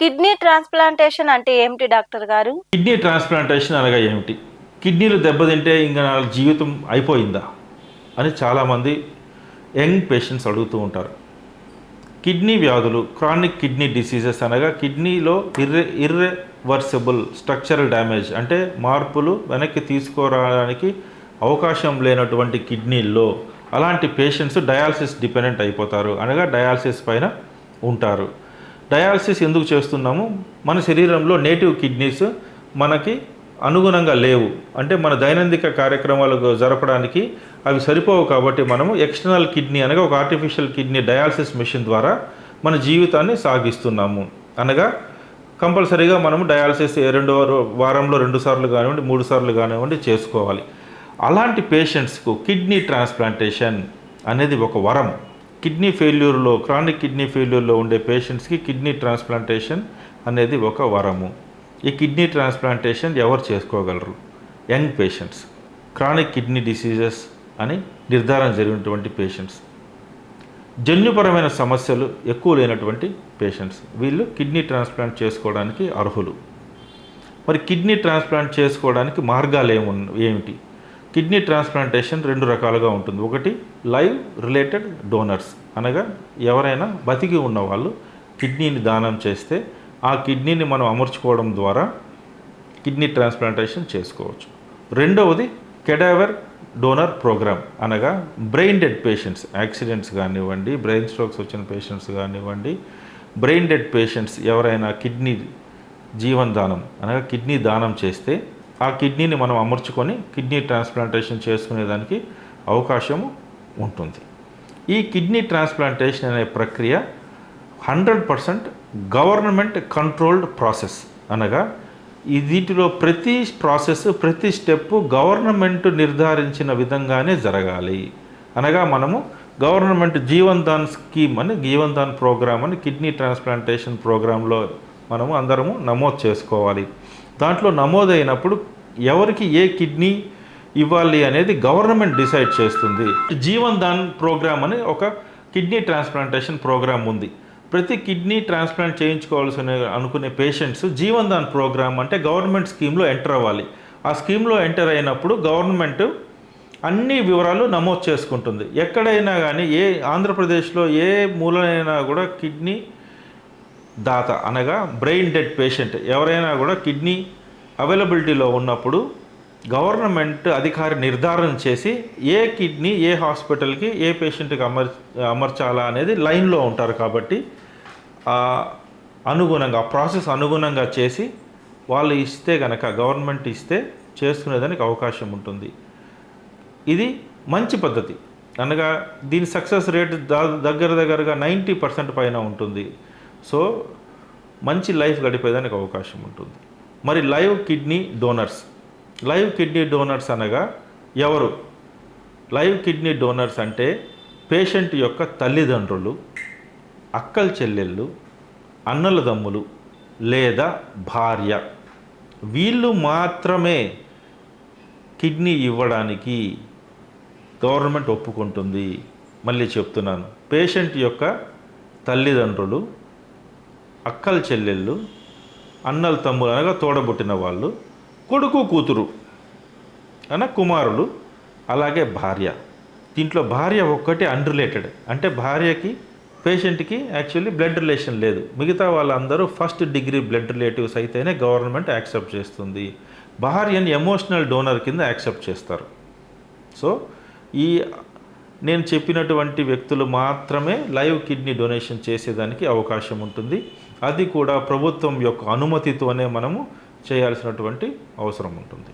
Kidney transplantation అంటే ఏమిటి doctor గారు? కిడ్నీ ట్రాన్స్ప్లాంటేషన్ అనగా ఏమిటి? కిడ్నీలు దెబ్బతింటే ఇంకా నా జీవితం అయిపోయిందా అని చాలామంది యంగ్ పేషెంట్స్ అడుగుతూ ఉంటారు. కిడ్నీ వ్యాధులు క్రానిక్ కిడ్నీ డిసీజెస్ అనగా కిడ్నీలో ఇర్రె ఇర్రెవర్సిబుల్ స్ట్రక్చరల్ డ్యామేజ్ అంటే మార్పులు వెనక్కి తీసుకురావడానికి అవకాశం లేనటువంటి కిడ్నీల్లో అలాంటి పేషెంట్స్ డయాలసిస్ డిపెండెంట్ అయిపోతారు అనగా డయాలసిస్ పైన ఉంటారు. డయాలసిస్ ఎందుకు చేస్తున్నాము? మన శరీరంలో నేటివ్ కిడ్నీస్ మనకి అనుగుణంగా లేవు. అంటే మన దైనందిక కార్యక్రమాలు జరపడానికి అవి సరిపోవు కాబట్టి మనము ఎక్స్టర్నల్ కిడ్నీ అనగా ఒక ఆర్టిఫిషియల్ కిడ్నీ డయాలసిస్ మిషన్ ద్వారా మన జీవితాన్ని సాగిస్తున్నాము. అనగా కంపల్సరీగా మనము డయాలసిస్ రెండు వారంలో రెండు సార్లు కానివ్వండి మూడు సార్లు కానివ్వండి చేసుకోవాలి. అలాంటి పేషెంట్స్కు కిడ్నీ ట్రాన్స్ప్లాంటేషన్ అనేది ఒక వరం. కిడ్నీ ఫెయిల్యూర్లో క్రానిక్ కిడ్నీ ఫెయిల్యూర్లో ఉండే పేషెంట్స్కి కిడ్నీ ట్రాన్స్ప్లాంటేషన్ అనేది ఒక వరము. ఈ కిడ్నీ ట్రాన్స్ప్లాంటేషన్ ఎవరు చేసుకోగలరు? Young patients. Chronic kidney diseases అని నిర్ధారణ జరిగినటువంటి పేషెంట్స్. జన్యుపరమైన సమస్యలు ఎక్కువ లేనటువంటి పేషెంట్స్. వీళ్ళు కిడ్నీ ట్రాన్స్ప్లాంట్ చేసుకోవడానికి అర్హులు. మరి కిడ్నీ ట్రాన్స్ప్లాంట్ చేసుకోవడానికి మార్గాలు ఏమున్న ఏమిటి? కిడ్నీ ట్రాన్స్ప్లాంటేషన్ రెండు రకాలుగా ఉంటుంది. ఒకటి లైవ్ రిలేటెడ్ డోనర్స్. అనగా ఎవరైనా బతికి ఉన్నవాళ్ళు కిడ్నీని దానం చేస్తే ఆ కిడ్నీని మనం అమర్చుకోవడం ద్వారా కిడ్నీ ట్రాన్స్ప్లాంటేషన్ చేసుకోవచ్చు. రెండవది కెడావర్ డోనర్ ప్రోగ్రామ్. అనగా బ్రెయిన్ డెడ్ పేషెంట్స్ యాక్సిడెంట్స్ కానివ్వండి బ్రెయిన్ స్ట్రోక్స్ వచ్చిన పేషెంట్స్ కానివ్వండి బ్రెయిన్ డెడ్ పేషెంట్స్ ఎవరైనా కిడ్నీ జీవన్ దానం అనగా కిడ్నీ దానం చేస్తే ఆ కిడ్నీని మనం అమర్చుకొని కిడ్నీ ట్రాన్స్ప్లాంటేషన్ చేసుకునేదానికి అవకాశము ఉంటుంది. ఈ కిడ్నీ ట్రాన్స్ప్లాంటేషన్ అనే ప్రక్రియ hundred percent government controlled process అనగా ఈ వీటిలో ప్రతి ప్రాసెస్ ప్రతి స్టెప్ గవర్నమెంట్ నిర్ధారించిన విధంగానే జరగాలి. అనగా మనము గవర్నమెంట్ జీవన్ దాన్ స్కీమ్ అని జీవన్ దాన్ ప్రోగ్రామ్ అని కిడ్నీ ట్రాన్స్ప్లాంటేషన్ ప్రోగ్రాంలో మనము అందరము నమోదు చేసుకోవాలి. దాంట్లో నమోదైనప్పుడు ఎవరికి ఏ కిడ్నీ ఇవ్వాలి అనేది గవర్నమెంట్ డిసైడ్ చేస్తుంది. జీవన్ దాన్ ప్రోగ్రామ్ అని ఒక కిడ్నీ ట్రాన్స్ప్లాంటేషన్ ప్రోగ్రామ్ ఉంది. ప్రతి కిడ్నీ ట్రాన్స్ప్లాంట్ చేయించుకోవాల్సిన అనుకునే పేషెంట్స్ జీవన్ దాన్ ప్రోగ్రామ్ అంటే గవర్నమెంట్ స్కీమ్లో ఎంటర్ అవ్వాలి. ఆ స్కీమ్లో ఎంటర్ అయినప్పుడు గవర్నమెంట్ అన్ని వివరాలు నమోదు చేసుకుంటుంది. ఎక్కడైనా కానీ ఏ ఆంధ్రప్రదేశ్లో ఏ మూలనైనా కూడా కిడ్నీ దాత అనగా బ్రెయిన్ డెడ్ పేషెంట్ ఎవరైనా కూడా కిడ్నీ అవైలబిలిటీలో ఉన్నప్పుడు గవర్నమెంట్ అధికారి నిర్ధారణ చేసి ఏ కిడ్నీ ఏ హాస్పిటల్కి ఏ పేషెంట్కి అమర్ అమర్చాలా అనేది లైన్లో ఉంటారు కాబట్టి అనుగుణంగా ప్రాసెస్ అనుగుణంగా చేసి వాళ్ళు ఇస్తే కనుక గవర్నమెంట్ ఇస్తే చేసుకునేదానికి అవకాశం ఉంటుంది. ఇది మంచి పద్ధతి. అనగా దీని సక్సెస్ రేట్ దా- దగ్గర దగ్గరగా నైంటీ పర్సెంట్ పైన ఉంటుంది. సో మంచి లైఫ్ గడిపేదానికి అవకాశం ఉంటుంది. మరి live kidney donors live kidney donors అనగా ఎవరు? లైవ్ కిడ్నీ డోనర్స్ అంటే పేషెంట్ యొక్క తల్లిదండ్రులు అక్కల చెల్లెళ్ళు అన్నల దమ్ములు లేదా భార్య. వీళ్ళు మాత్రమే కిడ్నీ ఇవ్వడానికి గవర్నమెంట్ ఒప్పుకుంటుంది. మళ్ళీ చెప్తున్నాను. పేషెంట్ యొక్క తల్లిదండ్రులు అక్కల చెల్లెళ్ళు అన్నల తమ్ములు అనగా తోడబుట్టిన వాళ్ళు కొడుకు కూతురు అన కుమారులు అలాగే భార్య. దీంట్లో భార్య ఒక్కటే అన్రిలేటెడ్ అంటే భార్యకి పేషెంట్కి యాక్చువల్లీ బ్లడ్ రిలేషన్ లేదు. మిగతా వాళ్ళందరూ ఫస్ట్ డిగ్రీ బ్లడ్ రిలేటివ్స్ అయితేనే గవర్నమెంట్ యాక్సెప్ట్ చేస్తుంది. భార్యని ఎమోషనల్ డోనర్ కింద యాక్సెప్ట్ చేస్తారు. సో ఈ నేను చెప్పినటువంటి వ్యక్తులు మాత్రమే లైవ్ కిడ్నీ డొనేషన్ చేసేదానికి అవకాశం ఉంటుంది. అది కూడా ప్రభుత్వం యొక్క అనుమతితోనే మనము చేయాల్సినటువంటి అవసరం ఉంటుంది.